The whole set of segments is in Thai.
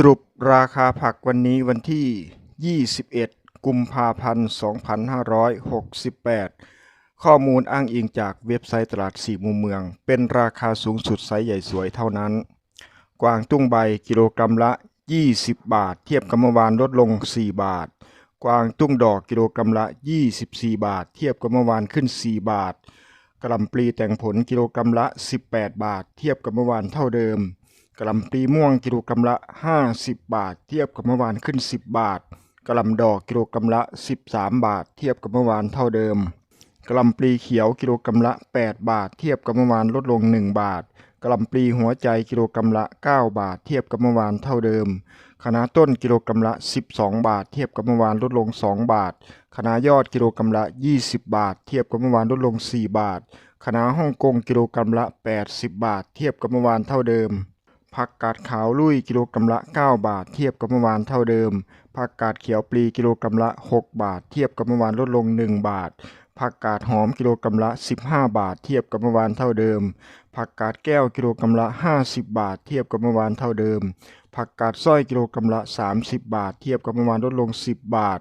สรุปราคาผักวันนี้วันที่ 21 กุมภาพันธ์ 2568 ข้อมูลอ้างอิงจากเว็บไซต์ตลาดสี่มุมเมือง เป็นราคาสูงสุดไซส์ใหญ่สวยเท่านั้น กวางตุ้งใบกิโลกรัมละ 20 บาท เทียบกับเมื่อวานลดลง 4 บาท กวางตุ้งดอกกิโลกรัมละ 24 บาท เทียบกับเมื่อวานขึ้น 4 บาทกระล่ำปลีแต่งผลกิโลกรัมละ 18 บาท เทียบกับเมื่อวานเท่าเดิม กระหล่ำปลีม่วงกิโลกรัมละ 50 บาท เทียบกับเมื่อวานขึ้น 10 บาทกระหล่ำดอกกิโลกรัมละ 13 บาท เทียบกับเมื่อวานเท่าเดิมกระหล่ำปลีเขียวกิโลกรัมละ 8 บาท เทียบกับเมื่อวานลดลง 1 บาทกระหล่ำปลีหัวใจกิโลกรัมละ 9 บาท เทียบกับเมื่อวานเท่าเดิมคณะต้นกิโลกรัมละ 12 บาท เทียบกับเมื่อวานลดลง 2 บาทคณะยอดกิโลกรัมละ 20 บาท เทียบกับเมื่อวานลดลง 4 บาทคณะฮ่องกงกิโลกรัมละ 80 บาท เทียบกับเมื่อวานเท่าเดิม ผักกาดขาวลุยกิโลกรัมละ 9 บาท เทียบกับเมื่อวานเท่าเดิม ผักกาดเขียวปลีกิโลกรัมละ 6 บาท เทียบกับเมื่อวานลดลง 1 บาท ผักกาดหอมกิโลกรัมละ 15 บาท เทียบกับเมื่อวานเท่าเดิม ผักกาดแก้วกิโลกรัมละ 50 บาท เทียบกับเมื่อวานเท่าเดิม ผักกาดสร้อยกิโลกรัมละ 30 บาท เทียบกับเมื่อวานลดลง 10 บาท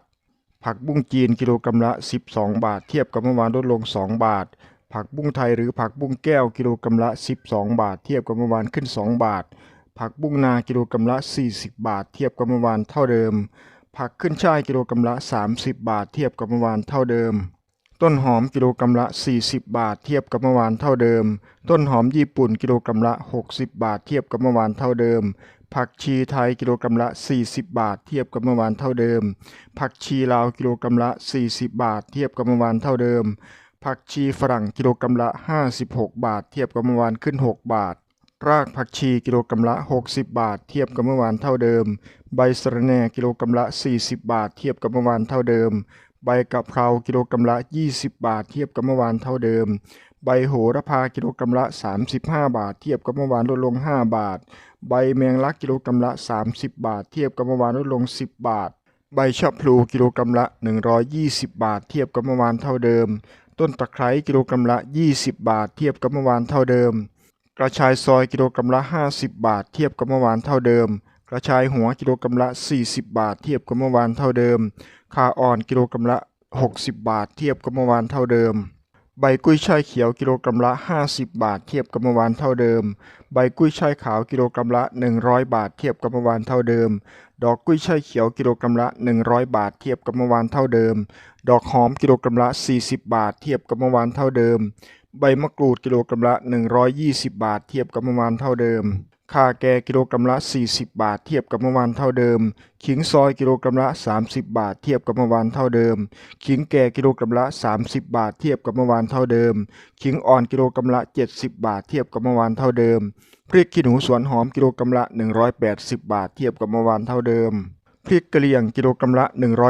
ผักบุ้งจีนกิโลกรัมละ 12 บาท เทียบกับเมื่อวานลดลง 2 บาท ผักบุ้งไทยหรือผักบุ้งแก้วกิโลกรัมละ 12 บาท เทียบกับเมื่อวานขึ้น 2 บาท ผักบุ้งนากิโลกรัมละ 40 บาท เทียบกับเมื่อวานเท่าเดิม ผักขึ้นช่ายกิโลกรัมละ 30 บาท เทียบกับเมื่อวานเท่าเดิม ต้นหอมกิโลกรัมละ 40 บาท เทียบกับเมื่อวานเท่าเดิม ต้นหอมญี่ปุ่นกิโลกรัมละ 60 บาท เทียบกับเมื่อวานเท่าเดิมผักชีไทยกิโลกรัมละ 40 บาท เทียบกับเมื่อวานเท่าเดิม ผักชีลาวกิโลกรัมละ 40 บาท เทียบกับเมื่อวานเท่าเดิม ผักชีฝรั่งกิโลกรัมละ 56 บาท เทียบกับเมื่อวานขึ้น 6 บาท รากผักชีกิโลกรัมละ 60 บาท เทียบกับเมื่อวานเท่าเดิม ใบสะระแหน่กิโลกรัมละ 40 บาท เทียบกับเมื่อวานเท่าเดิม ใบกะเพรากิโลกรัมละ 20 บาท เทียบกับเมื่อวานเท่าเดิม ใบโหระพากิโลกรัมละ 35 บาท เทียบกับเมื่อวานลดลง 5 บาท ใบแมงลักกิโลกรัมละ 30 บาท เทียบกับเมื่อวานลดลง 10 บาท ใบชะพลูกิโลกรัมละ 120 บาท เทียบกับเมื่อวานเท่าเดิม ต้นตะไคร้กิโลกรัมละ 20 บาท เทียบกับเมื่อวานเท่าเดิม กระชายซอยกิโลกรัมละ 50 บาท เทียบกับเมื่อวานเท่าเดิม กระชายหัวกิโลกรัมละ 40 บาท เทียบกับเมื่อวานเท่าเดิมขาอ่อนกิโลกรัมละ 60 บาท เทียบกับเมื่อวานเท่าเดิม ใบกุ้ยช่ายเขียวกิโลกรัมละ 50 บาท เทียบกับเมื่อวานเท่าเดิม ใบกุ้ยช่ายขาวกิโลกรัมละ 100 บาท เทียบกับเมื่อวานเท่าเดิม ดอกกุ้ยช่ายเขียวกิโลกรัมละ 100 บาทเทียบกับเมื่อวานเท่าเดิม ดอกหอมกิโลกรัมละ 40 บาทเทียบกับเมื่อวานเท่าเดิม ใบมะกรูดกิโลกรัมละ 120 บาทเทียบกับเมื่อวานเท่าเดิมข่าแกกิโลกรัมละ 40 บาทเทียบกับเมื่อวานเท่าเดิม ขิงซอยกิโลกรัมละ 30 บาทเทียบกับเมื่อวานเท่าเดิม ขิงแก่กิโลกรัมละ 30 บาทเทียบกับเมื่อวานเท่าเดิม ขิงอ่อนกิโลกรัมละ 70 บาทเทียบกับเมื่อวานเท่าเดิม พริกขี้หนูสวนหอมกิโลกรัมละ 180 บาทเทียบกับเมื่อวานเท่าเดิม พริกกะเหรี่ยงกิโลกรัมละ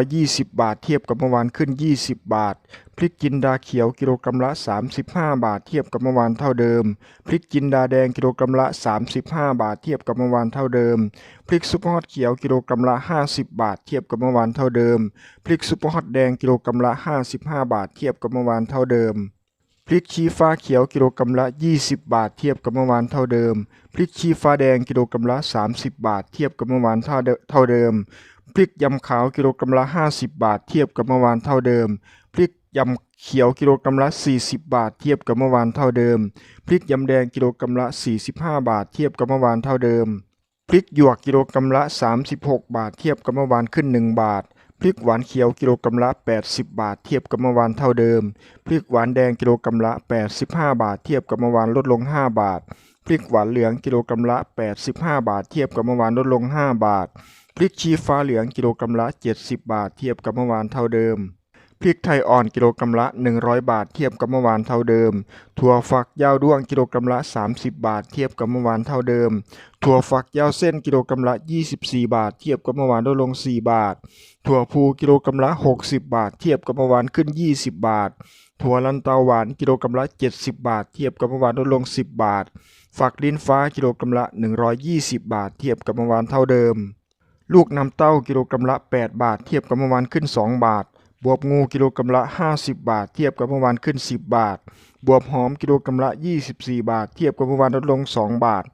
120 บาทเทียบกับเมื่อวานขึ้น 20 บาท พริกจินดาเขียวกิโลกรัมละ 35 บาทเทียบกับเมื่อวานเท่าเดิม พริกจินดาแดงกิโลกรัมละ 35 บาทเทียบกับเมื่อวานเท่าเดิม พริกซุปเปอร์ฮอตเขียวกิโลกรัมละ 50 บาทเทียบกับเมื่อวานเท่าเดิม พริกซุปเปอร์ฮอตแดงกิโลกรัมละ 55 บาทเทียบกับเมื่อวานเท่าเดิม พริกชี้ฟ้าเขียวกิโลกรัมละ 20 บาทเทียบกับเมื่อวานเท่าเดิม พริกชี้ฟ้าแดงกิโลกรัมละ 30 บาทเทียบกับเมื่อวานเท่าเดิม พริกยำขาวกิโลกรัมละ 50 บาทเทียบกับเมื่อวานเท่าเดิม พริกยำเขียวกิโลกรัมละ 40 บาทเทียบกับเมื่อวานเท่าเดิม พริกยำแดงกิโลกรัมละ 45 บาทเทียบกับเมื่อวานเท่าเดิม พริกหยวกกิโลกรัมละ 36 บาทเทียบกับเมื่อวานขึ้น 1 บาท พริกหวานเขียวกิโลกรัมละ 80 บาท เทียบกับเมื่อวานเท่าเดิม พริกหวานแดงกิโลกรัมละ 85 บาท เทียบกับเมื่อวานลดลง 5 บาท พริกหวานเหลืองกิโลกรัมละ 85 บาท เทียบกับเมื่อวานลดลง 5 บาท พริกชี้ฟ้าเหลืองกิโลกรัมละ 70 บาท เทียบกับเมื่อวานเท่าเดิม พริกไทยอ่อนกิโลกรัมละ 100 บาทเทียบกับเมื่อวานเท่าเดิม ถั่วฝักยาวด้วงกิโลกรัมละ 30 บาทเทียบกับเมื่อวานเท่าเดิม ถั่วฝักยาวเส้นกิโลกรัมละ 24 บาท เทียบกับเมื่อวานลดลง 4 บาท ถั่วพูกิโลกรัมละ 60 บาท เทียบกับเมื่อวานขึ้น 20 บาท ถั่วลันเตาหวานกิโลกรัมละ 70 บาท เทียบกับเมื่อวานลดลง 10 บาท ฝักลิ้นฟ้ากิโลกรัมละ 120 บาท เทียบกับเมื่อวานเท่าเดิม ลูกน้ำเต้ากิโลกรัมละ 8 บาท เทียบกับเมื่อวานขึ้น 2 บาท บวบงูกิโลกรัมละ 50 บาท เทียบกับเมื่อวานขึ้น 10 บาท บวบหอมกิโลกรัมละ 24 บาท เทียบกับเมื่อวานลดลง 2 บาท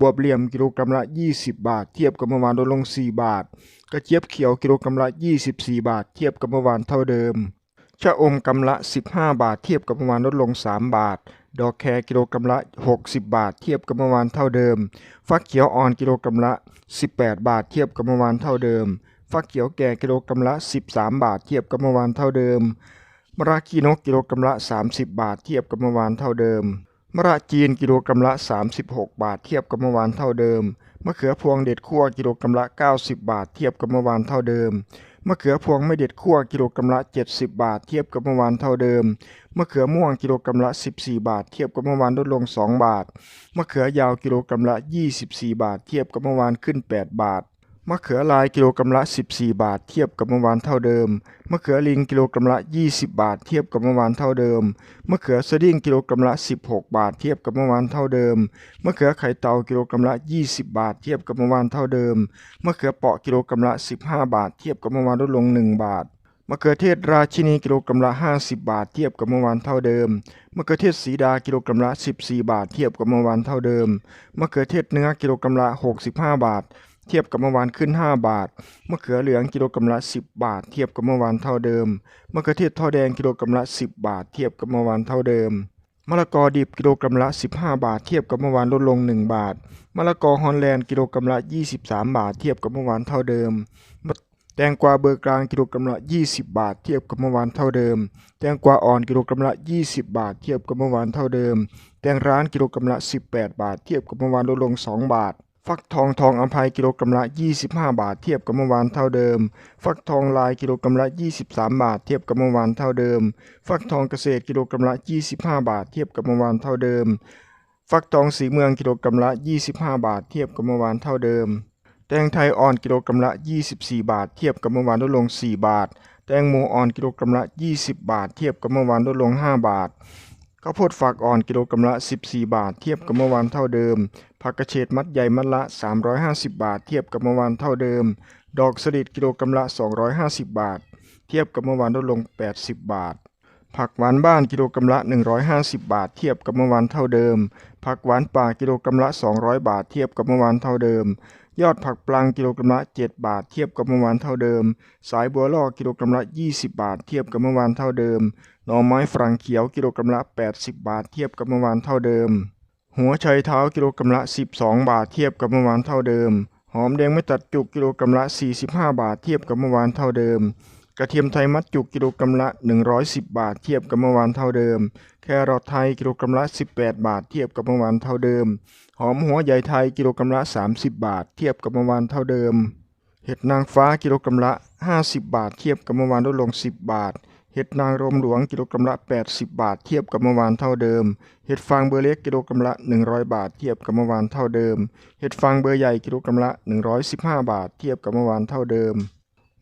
บวบเหลี่ยมกิโลกรัมละ 20 บาท เทียบกับเมื่อวานลดลง 4 บาท กระเจี๊ยบเขียวกิโลกรัมละ 24 บาท เทียบกับเมื่อวานเท่าเดิมชะอมกำละ 15 บาท เทียบกับเมื่อวานลดลง 3 บาท ดอกแครกิโลกรัมละ 60 บาท เทียบกับเมื่อวานเท่าเดิม ฟักเขียวอ่อนกิโลกรัมละ 18 บาท เทียบกับเมื่อวานเท่าเดิม ฟักเขียวแก่กิโลกรัมละ 13 บาท เทียบกับเมื่อวานเท่าเดิม มะระขี้นกกิโลกรัมละ 30 บาท เทียบกับเมื่อวานเท่าเดิม มะระจีนกิโลกรัมละ 36 บาท เทียบกับเมื่อวานเท่าเดิม มะเขือพวงเด็ดคั่วกิโลกรัมละ 90 บาท เทียบกับเมื่อวานเท่าเดิม มะเขือพวงไม่เด็ดคั่วกิโลกรัมละ 70 บาท เทียบกับเมื่อวานเท่าเดิม มะเขือม่วงกิโลกรัมละ 14 บาท เทียบกับเมื่อวานลดลง 2 บาท มะเขือยาวกิโลกรัมละ 24 บาท เทียบกับเมื่อวานขึ้น 8 บาท มะเขือลายกิโลกรัมละ 14 บาท เทียบกับเมื่อวานเท่าเดิม มะเขือลิงกิโลกรัมละ 20 บาท เทียบกับเมื่อวานเท่าเดิม มะเขือสดิ้งกิโลกรัมละ 16 บาท เทียบกับเมื่อวานเท่าเดิม มะเขือไข่เต่ากิโลกรัมละ 20 บาท เทียบกับเมื่อวานเท่าเดิม มะเขือเปาะกิโลกรัมละ 15 บาท เทียบกับเมื่อวานลดลง 1 บาทมะเขือเทศราชินีกิโลกรัมละ 50 บาทเทียบกับเมื่อวานเท่าเดิม มะเขือเทศสีดากิโลกรัมละ 14 บาทเทียบกับเมื่อวานเท่าเดิม มะเขือเทศเนื้อกิโลกรัมละ 65 บาท เทียบกับเมื่อวานขึ้น 5 บาท มะเขือเหลืองกิโลกรัมละ 10 บาท เทียบกับเมื่อวานเท่าเดิม มะเขือเทศทอดแดงกิโลกรัมละ 10 บาท เทียบกับเมื่อวานเท่าเดิม มะละกอดิบกิโลกรัมละ 15 บาท เทียบกับเมื่อวานลดลง 1 บาท มะละกอฮอลแลนด์กิโลกรัมละ 23 บาท เทียบกับเมื่อวานเท่าเดิมแตงกวาเบอร์กลางกิโลกรัมละ 20 บาท เทียบกับเมื่อวานเท่าเดิม แตงกวาอ่อนกิโลกรัมละ 20 บาท เทียบกับเมื่อวานเท่าเดิม แตงร้านกิโลกรัมละ 18 บาท เทียบกับเมื่อวานลดลง 2 บาท ฟักทองทองอัมภัยกิโลกรัมละ 25 บาทเทียบกับเมื่อวานเท่าเดิม ฟักทองลายกิโลกรัมละ 23 บาทเทียบกับเมื่อวานเท่าเดิม ฟักทองเกษตรกิโลกรัมละ 25 บาทเทียบกับเมื่อวานเท่าเดิม ฟักทองสีเมืองกิโลกรัมละ 25 บาทเทียบกับเมื่อวานเท่าเดิม แตงไทยอ่อนกิโลกรัมละ 24 บาทเทียบกับเมื่อวานลดลง 4 บาท แตงโมอ่อนกิโลกรัมละ 20 บาทเทียบกับเมื่อวานลดลง 5 บาท ข้าวโพดฝากอ่อนกิโลกรัมละ 14 บาท เทียบกับเมื่อวานเท่าเดิม ผักกระเฉดมัดใหญ่มัดละ 350 บาท เทียบกับเมื่อวานเท่าเดิม ดอกสลิดกิโลกรัมละ 250 บาท เทียบกับเมื่อวานลดลง 80 บาท ผักหวานบ้านกิโลกรัมละ 150 บาท เทียบกับเมื่อวานเท่าเดิม ผักหวานป่ากิโลกรัมละ 200 บาท เทียบกับเมื่อวานเท่าเดิม ยอดผักปลังกิโลกรัมละ 7 บาท เทียบกับเมื่อวานเท่าเดิม สายบัวล่อกิโลกรัมละ 20 บาท เทียบกับเมื่อวานเท่าเดิม หน่อไม้ฝรั่งเขียวกิโลกรัมละ 80 บาท เทียบกับเมื่อวานเท่าเดิม หัวไชเท้ากิโลกรัมละ 12 บาท เทียบกับเมื่อวานเท่าเดิม หอมแดงไม่ตัดจุกกิโลกรัมละ 45 บาท เทียบกับเมื่อวานเท่าเดิม กระเทียมไทยมัดจุกกิโลกรัมละ 110 บาท เทียบกับเมื่อวานเท่าเดิม แครอทไทยกิโลกรัมละ 18 บาท เทียบกับเมื่อวานเท่าเดิม หอมหัวใหญ่ไทยกิโลกรัมละ 30 บาท เทียบกับเมื่อวานเท่าเดิม เห็ดนางฟ้ากิโลกรัมละ 50 บาท เทียบกับเมื่อวานลดลง 10 บาท เห็ดนางรมหลวงกิโลกรัมละ 80 บาท เทียบกับเมื่อวานเท่าเดิม เห็ดฟางเบอร์เล็กกิโลกรัมละ 100 บาท เทียบกับเมื่อวานเท่าเดิม เห็ดฟางเบอร์ใหญ่กิโลกรัมละ 115 บาท เทียบกับเมื่อวานเท่าเดิม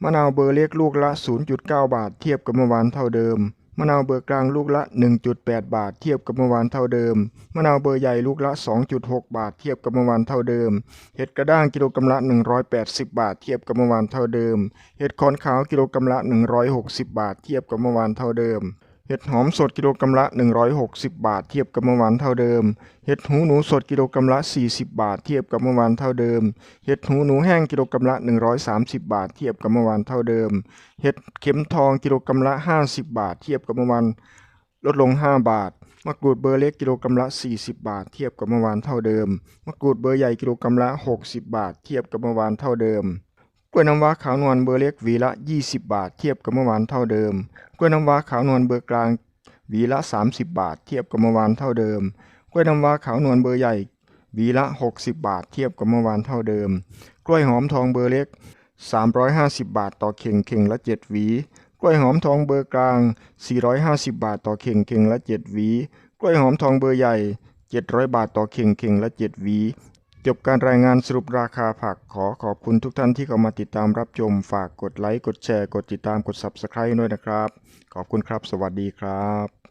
มะนาวเบอร์เล็กลูกละ 0.9 บาท เทียบกับเมื่อวานเท่าเดิม มะนาวเบอร์กลางลูกละ 1.8 บาท เทียบกับเมื่อวานเท่าเดิม มะนาวเบอร์ใหญ่ลูกละ 2.6 บาท เทียบกับเมื่อวานเท่าเดิม เห็ดกระด้างกิโลกรัมละ 180 บาท เทียบกับเมื่อวานเท่าเดิม เห็ดคอนขาวกิโลกรัมละ 160 บาท เทียบกับเมื่อวานเท่าเดิม เห็ดหอมสดกิโลกรัมละ 160 บาท เทียบกับเมื่อวานเท่าเดิม เห็ดหูหนูสดกิโลกรัมละ 40 บาท เทียบกับเมื่อวานเท่าเดิม เห็ดหูหนูแห้งกิโลกรัมละ 130 บาท เทียบกับเมื่อวานเท่าเดิม เห็ดเข็มทองกิโลกรัมละ 50 บาท เทียบกับเมื่อวานลดลง 5 บาท มะกรูดเบอร์เล็กกิโลกรัมละ 40 บาท เทียบกับเมื่อวานเท่าเดิม มะกรูดเบอร์ใหญ่กิโลกรัมละ 60 บาท เทียบกับเมื่อวานเท่าเดิม กล้วยน้ำว้าขาวนวลเบอร์เล็กหวีละ 20 บาท เทียบกับเมื่อวานเท่าเดิม กล้วยน้ำว้าขาวนวลเบอร์กลางหวีละ 30 บาท เทียบกับเมื่อวานเท่าเดิม กล้วยน้ำว้าขาวนวลเบอร์ใหญ่หวีละ 60 บาท เทียบกับเมื่อวานเท่าเดิม กล้วยหอมทองเบอร์เล็ก 350 บาทต่อเข่งเข่งละ 7 หวี กล้วยหอมทองเบอร์กลาง 450 บาทต่อเข่งเข่งละ 7 หวี กล้วยหอมทองเบอร์ใหญ่ 700 บาทต่อเข่งเข่งละ 7 หวี จบการรายงานสรุปราคาผักขอขอบคุณทุกท่านที่เข้ามาติดตามรับชม ฝากกดไลค์ กดแชร์ กดติดตาม กด Subscribe ด้วยนะครับ ขอบคุณครับ สวัสดีครับ